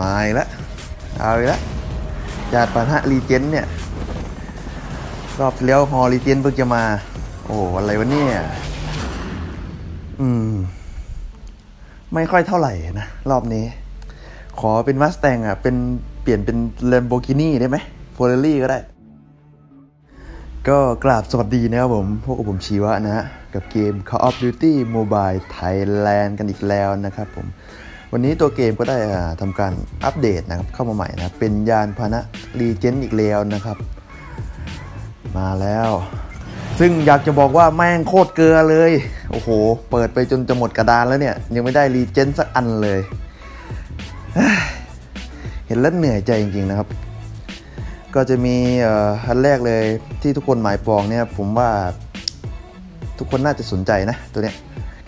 มาอีกแล้วเอาอีกแล้วจาดปานะรีเจนเนี่ยรอบที่แล้วฮอรีเจนเพิ่งจะมา โอ้อะไรวะเนี่ยอืม ไม่ค่อยเท่าไหร่นะ รอบนี้ ขอเป็นมัสแตงอะ เป็นเปลี่ยนเป็น Lamborghini ได้ไหม f o r r a r i ก็ได้ ก็กราบสวัสดีนะครับผม พวกผมชีวะนะฮะ กับเกม Call of Duty Mobile Thailand กันอีกแล้วนะครับผม วันนี้ตัวเกมก็ได้อ่าทำการอัปเดตนะครับเข้ามาใหม่นะเป็นยานพาหนะรีเจนอีกแล้วนะครับ มาแล้ว ซึ่งอยากจะบอกว่าแม่งโคตรเกลือเลย โอ้โห เปิดไปจนจะหมดกระดานแล้วเนี่ย ยังไม่ได้รีเจนสักอันเลย เห็นแล้วเหนื่อยใจจริงๆนะครับ ก็จะมีอันแรกเลยที่ทุกคนหมายปองเนี่ยผมว่าทุกคนน่าจะสนใจนะตัวเนี้ย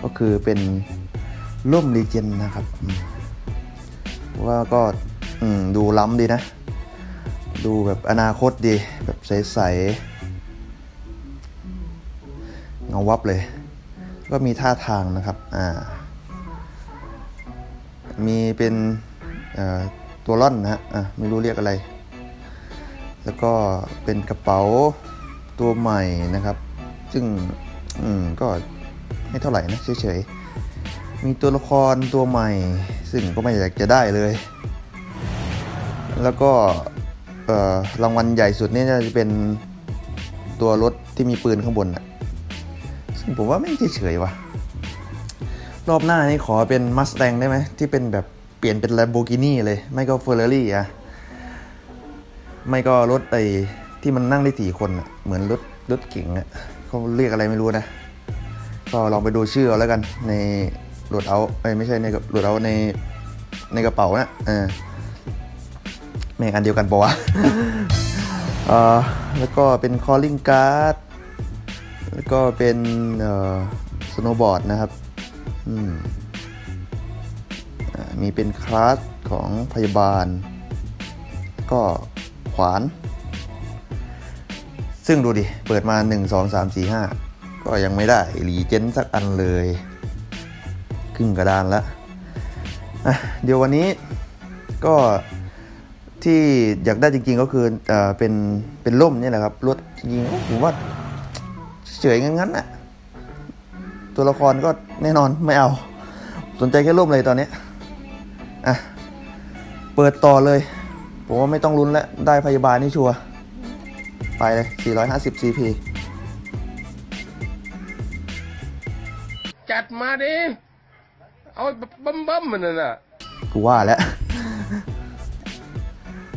ก็คือเป็น ร่มรีเจนนะครับว่าก็ดูล้ำดีนะ ดูแบบอนาคตดี แบบใสๆเงาวับเลย ก็มีท่าทางนะครับ อ่า มีเป็นตัวล่อนนะฮะอะไม่รู้เรียกอะไร แล้วก็เป็นกระเป๋าตัวใหม่นะครับ ซึ่ง อืม ก็ไม่เท่าไหร่นะเฉยๆ มีตัวละครตัวใหม่ ซึ่งก็ไม่อยากจะได้เลย แล้วก็รางวัลใหญ่สุดนี่จะเป็นตัวรถที่มีปืนข้างบนอะซึ่งผมว่าไม่เฉยๆว่ะ รอบหน้านี่ขอเป็นมัสแตงได้ไหม ที่เป็นแบบเปลี่ยนเป็น Lamborghini เลย ไม่ก็ Ferrari อะไม่ก็รถไอ้ที่มันนั่งได้สี่คนอะเหมือนรถรถเก๋งอะเขาเรียกอะไรไม่รู้นะ ก็ลองไปดูชื่อเอาแล้วกันใน โหลดเอาไอ้ยไม่ใช่ในโหลดเอาในในกระเป๋านะเออแม่งอันเดียวกันปะวะเออแล้วก็เป็น calling card แล้วก็เป็นเอ่อ snowboard นะครับอืมมีเป็นคลาสของพยาบาล ก็ขวาน ซึ่งดูดิ เปิดมา 1 2 3 4 5 ก็ยังไม่ได้รีเจนสักอันเลย ครึ่งกระดานแล้วเดี๋ยววันนี้ก็ที่อยากได้จริงๆก็คือเอเป็นเป็นร่มนี่แหละครับรถจริงๆผมว่าเฉยงั้นๆน่ะตัวละครก็แน่นอนไม่เอา สนใจแค่ร่มเลยตอนนี้อะเปิดต่อเลย ผมว่าไม่ต้องลุ้นแล้ว ได้พยาบาลนี่ชัวร์ไปเลย 450 CP จัดมาดิ เอาบบบัมบัมมันน่ะนะกูว่าแล้ว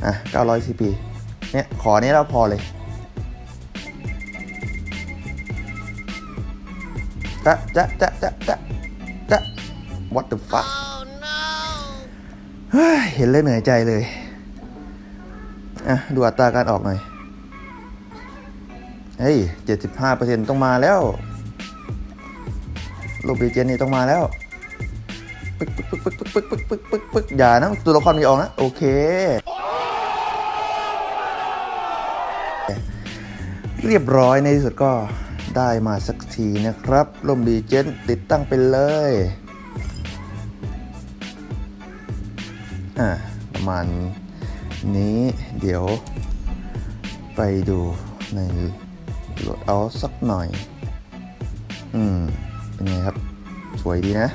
อะ900 CP เนี่ย ขอเนี้แล้วพอเลยจะจะจะจะจะจะ what the fuck เฮ้ยเห็นเลยเหนื่อยใจเลย อะ ดูอัตราการออกหน่อย เฮ้ย 75%ต้องมาแล้วโลบีเจนนี่ต้องมาแล้ว ปึ๊กปึ๊กปึ๊กปึ๊กปึ๊กปึ๊กปึ๊กปึ๊กปึ๊กอย่านะตัวละครมีออกนะ โอเคเรียบร้อยในที่สุดก็ได้มาสักทีนะครับร่มดีเจนติดตั้งไปเลย อ่าประมาณนี้เดี๋ยวไปดูในโหลดเอาสักหน่อย อืม เป็นไงครับ สวยดีนะ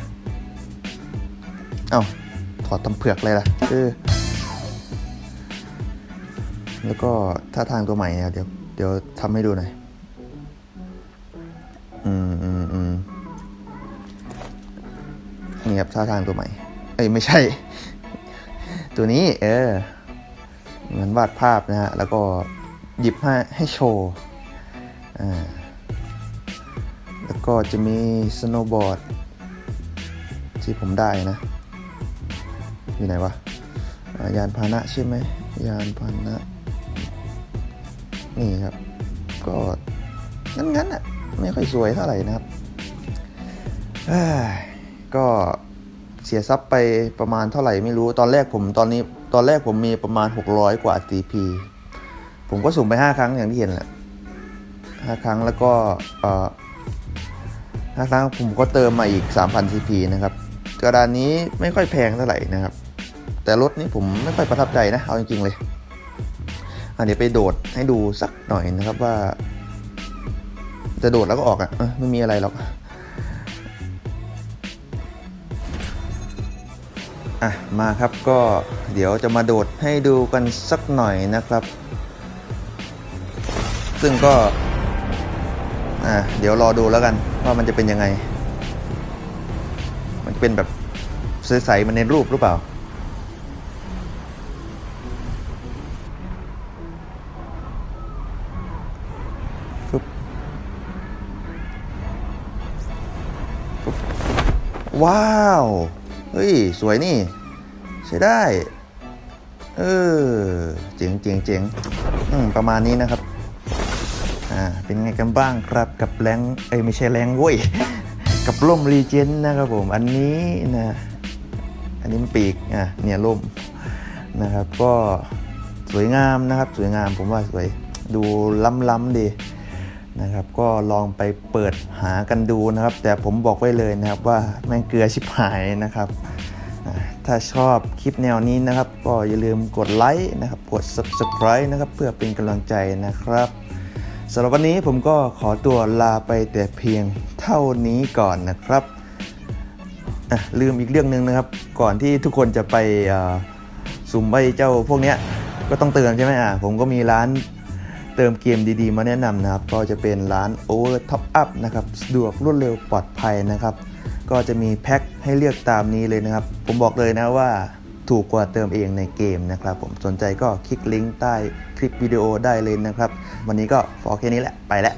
เอ้าถอดทำเผือกเลยล่ะเออแล้วก็ท่าทางตัวใหม่เนี่ยเดี๋ยวเดี๋ยวทำให้ดูหน่อย อืมอืมอืมนี่ครับท่าทางตัวใหม่ เอ้ยไม่ใช่ ตัวนี้ เออ เหมือนวาดภาพนะฮะ แล้วก็หยิบให้ให้โชว์ อ่า แล้วก็จะมีสโนว์บอร์ด ที่ผมได้นะ อยู่ไหนวะยานพาหนะใช่ไหมยานพาหนะ นี่ครับ ก็งั้นๆอะไม่ค่อยสวยเท่าไหร่นะครับก็เสียทรัพย์ไปประมาณเท่าไหร่ไม่รู้ตอนแรกผมตอนนี้ตอนแรกผมมีประมาณ 600 กว่า TP ผมก็สุ่มไป 5 ครั้งอย่างที่เห็นแหละ5ครั้งแล้วก็5ครั้งผมก็เติมมาอีก 3,000 CP นะครับกระดานนี้ไม่ค่อยแพงเท่าไหร่นะครับ แต่รถนี้ผมไม่ค่อยประทับใจนะ เอาจริงๆเลยอะเดี๋ยวไปโดดให้ดูสักหน่อยนะครับว่า จะโดดแล้วก็ออกอะไม่มีอะไรหรอกอะมาครับก็เดี๋ยวจะมาโดดให้ดูกันสักหน่อยนะครับ ซึ่งก็อะเดี๋ยวรอดูแล้วกันว่ามันจะเป็นยังไง มันจะเป็นแบบใสๆมันในรูปหรือเปล่า ว้าว เฮ้ย สวยนี่ ใช้ได้ เออ เจ๋งเจ๋งเจ๋งอืมประมาณนี้นะครับ อ่า เป็นไงกันบ้างครับกับแรงเอ้ยไม่ใช่แรงเว้ย กับล่มรีเจนนะครับผม อันนี้นะ อันนี้มันปีก อะ เนี่ยล่มนะครับ ก็สวยงามนะครับ สวยงามผมว่าสวย ดูล้ำๆดี นะครับ ก็ลองไปเปิดหากันดูนะครับ แต่ผมบอกไว้เลยนะครับว่าแม่งเกลือชิบหายนะครับถ้าชอบคลิปแนวนี้นะครับ ก็อย่าลืมกดไลค์นะครับ กด subscribe นะครับ เพื่อเป็นกำลังใจนะครับสำหรับวันนี้ผมก็ขอตัวลาไปแต่เพียงเท่านี้ก่อนนะครับลืมอีกเรื่องหนึ่งนะครับ ก่อนที่ทุกคนจะไปสุ่มไอ้เจ้าพวกเนี้ยก็ต้องเตือนใช่ไหมอะผมก็มีร้าน เติมเกมดีๆ มาแนะนำนะครับ ก็จะเป็นร้าน Over Top Up นะครับสะดวกรวดเร็วปลอดภัยนะครับ ก็จะมีแพ็คให้เลือกตามนี้เลยนะครับ ผมบอกเลยนะว่าถูกกว่าเติมเองในเกมนะครับ ผมสนใจก็คลิกลิงก์ใต้คลิปวิดีโอได้เลยนะครับ วันนี้ก็ฟอแค่นี้แหละไปแล้ว